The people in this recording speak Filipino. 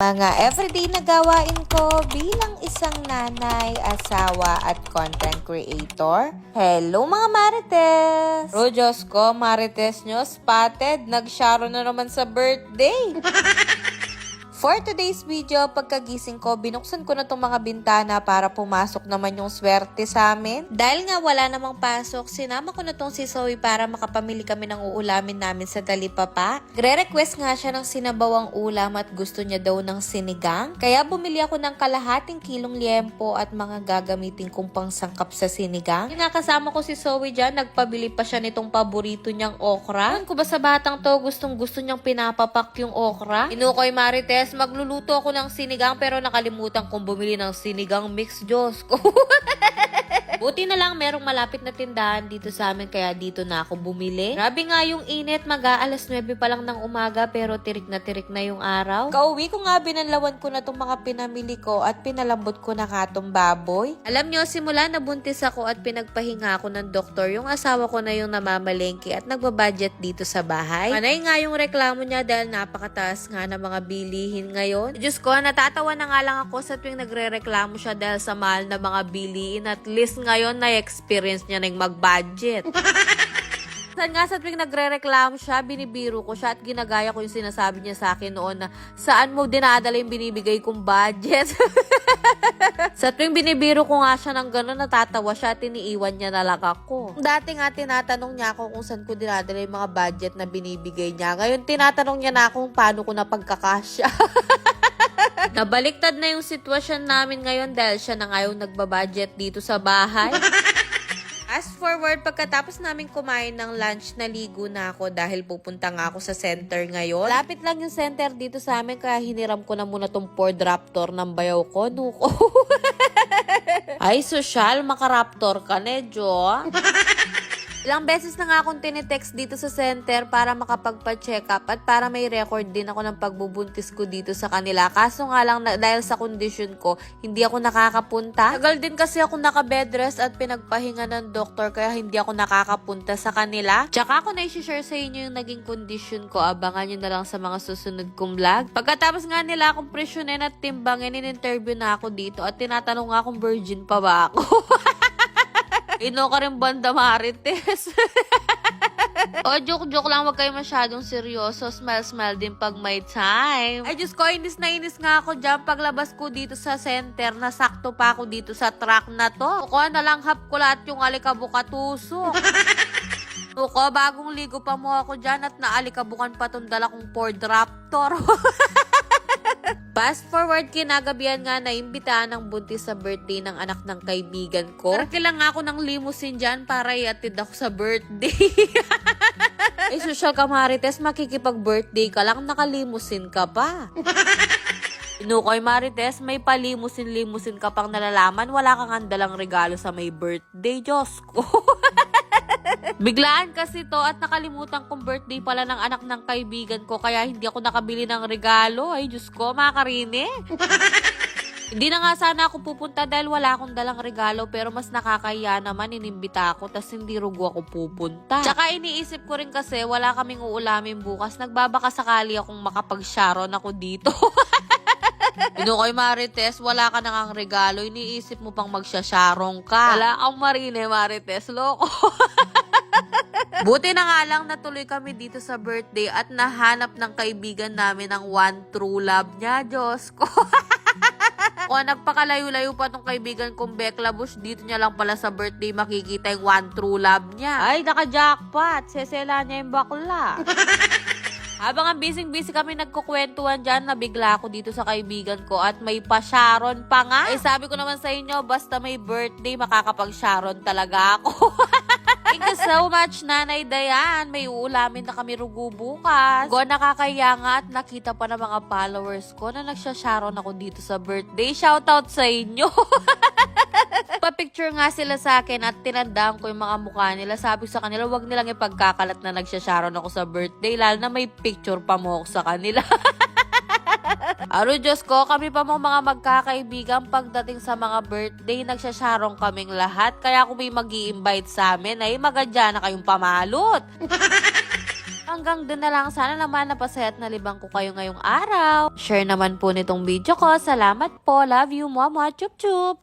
Mga everyday na gawain ko bilang isang nanay, asawa at content creator. Hello mga Marites! Bro, Diyos ko, Marites nyo, spotted. Nag-sharo na naman sa birthday. For today's video, pagkagising ko, binuksan ko na tong mga bintana para pumasok naman yung swerte sa amin. Dahil nga wala namang pasok, sinama ko na tong si Zoe para makapamili kami ng uulamin namin sa Talipapa. Gre-request nga siya ng sinabawang ulam at gusto niya daw ng sinigang. Kaya bumili ako ng kalahating kilong liempo at mga gagamitin kong pangsangkap sa sinigang. Kinakasama ko si Zoe dyan, nagpabili pa siya nitong paborito niyang okra. Ewan ko ba sa batang to, gustong gusto niyang pinapapak yung okra? Inukoy Marites, magluluto ako ng sinigang pero nakalimutan kong bumili ng sinigang mix. Diyos ko. Buti na lang merong malapit na tindahan dito sa amin kaya dito na ako bumili. Grabe nga yung init, mag-aalas 9 pa lang ng umaga pero tirik na tirik na yung araw. Kauwi ko nga binanlawan ko na tong mga pinamili ko at pinalambot ko na katong baboy. Alam nyo, simula na buntis ako at pinagpahinga ako ng doktor, yung asawa ko na yung namamalengke at nagbabudget dito sa bahay. Manay nga yung reklamo niya dahil napakataas nga ng mga bilihin ngayon. Diyos ko, natatawa na nga lang ako sa tuwing nagre-reklamo siya dahil sa mahal na mga bilihin. At least ngayon na-experience niya na yung mag-budget. Saan nga sa tuwing nagre-reklamo siya, binibiro ko siya at ginagaya ko yung sinasabi niya sa akin noon na saan mo dinadala yung binibigay kong budget. sa tuwing binibiro ko nga siya ng gano'n, natatawa siya at iniiwan niya na lang ako. Dati nga tinatanong niya ako kung saan ko dinadala yung mga budget na binibigay niya. Ngayon tinatanong niya na ako kung paano ko napagkakasya. Nabaliktad na yung sitwasyon namin ngayon dahil siya na ngayon nagbabudget dito sa bahay. Fast forward, pagkatapos namin kumain ng lunch, naligo na ako dahil pupunta nga ako sa center ngayon. Lapit lang yung center dito sa amin kaya hiniram ko na muna tong Ford Raptor ng bayaw ko. Nuko. Ay, social, makaraptor ka, Nedjo. Ilang beses na nga akong tinitext dito sa center para makapagpa-check up at para may record din ako ng pagbubuntis ko dito sa kanila. Kaso nga lang na, dahil sa condition ko, hindi ako nakakapunta. Tagal din kasi ako naka-bedrest at pinagpahinga ng doktor kaya hindi ako nakakapunta sa kanila. Tsaka ako na-share sa inyo yung naging condition ko. Abangan nyo na lang sa mga susunod kong vlog. Pagkatapos nga nila akong presyonin at timbangin, in-interview na ako dito at tinatanong nga kung virgin pa ba ako. Ino ka rin banda marites. o, joke-joke lang, wag kayo masyadong seryoso. Smile-smile din pag may time. Ay, Diyos ko, inis na inis nga ako dyan. Paglabas ko dito sa center, nasakto pa ako dito sa truck na to. Kukuha na lang hap ko lahat yung alikabukatuso. Uko, bagong ligo pa mo ako dyan at naalikabukan pa tong dala kong Ford Raptor. Fast forward, kinagabihan nga na imbitahan ng buntis sa birthday ng anak ng kaibigan ko. Pero kailangan ako ng limousine dyan para iatid ako sa birthday. eh, social ka Marites, makikipag-birthday ka lang, nakalimusin ka pa. Inukoy Marites, may palimusin-limusin ka pang nalalaman, wala kang andalang regalo sa may birthday, Diyos ko. Biglaan kasi to at nakalimutan kong birthday pala ng anak ng kaibigan ko kaya hindi ako nakabili ng regalo. Ay, Diyos ko, mga karine. Hindi na nga sana ako pupunta dahil wala akong dalang regalo pero mas nakakaya naman inimbita ako tas hindi rugo ako pupunta. Tsaka iniisip ko rin kasi wala kaming uulamin bukas. Nagbabaka sakali akong makapag-sharon ako dito. Inukoy Marites, wala ka na ngang regalo. Iniisip mo pang magsasharong ka. Wala kang marine, Marites. Loko. Buti na nga lang natuloy kami dito sa birthday at nahanap ng kaibigan namin ang one true love niya. Diyos ko. o nagpakalayo-layo pa tong kaibigan kong Bekla Bush. Dito niya lang pala sa birthday makikita yung one true love niya. Ay, naka-jackpot. Sesela niya yung bakla. Habang ang busy-busy kami nagkukwentuhan dyan, nabigla ako dito sa kaibigan ko at may pa-sharon pa nga. Eh sabi ko naman sa inyo, basta may birthday, makakapag-sharon talaga ako. So much, Nanay Dayan. May uulamin na kami rugo bukas. Go, nakakaya nga at nakita pa ng mga followers ko na nagsasharon ako dito sa birthday. Shoutout sa inyo. Pa-picture nga sila sa akin at tinandaan ko yung mga mukha nila. Sabi ko sa kanila, wag nilang ipagkakalat na nagsasharon ako sa birthday. Lalo na may picture pa mo ako sa kanila. Aro Diyos ko, kami pa mo mga magkakaibigan pagdating sa mga birthday, nagsasarong kaming lahat. Kaya kung may mag invite sa amin, ay magadya na kayong pamalot. Hanggang dun na lang. Sana naman napasaya at nalibang ko kayo ngayong araw. Share naman po nitong video ko. Salamat po. Love you. Mama. Chup chup.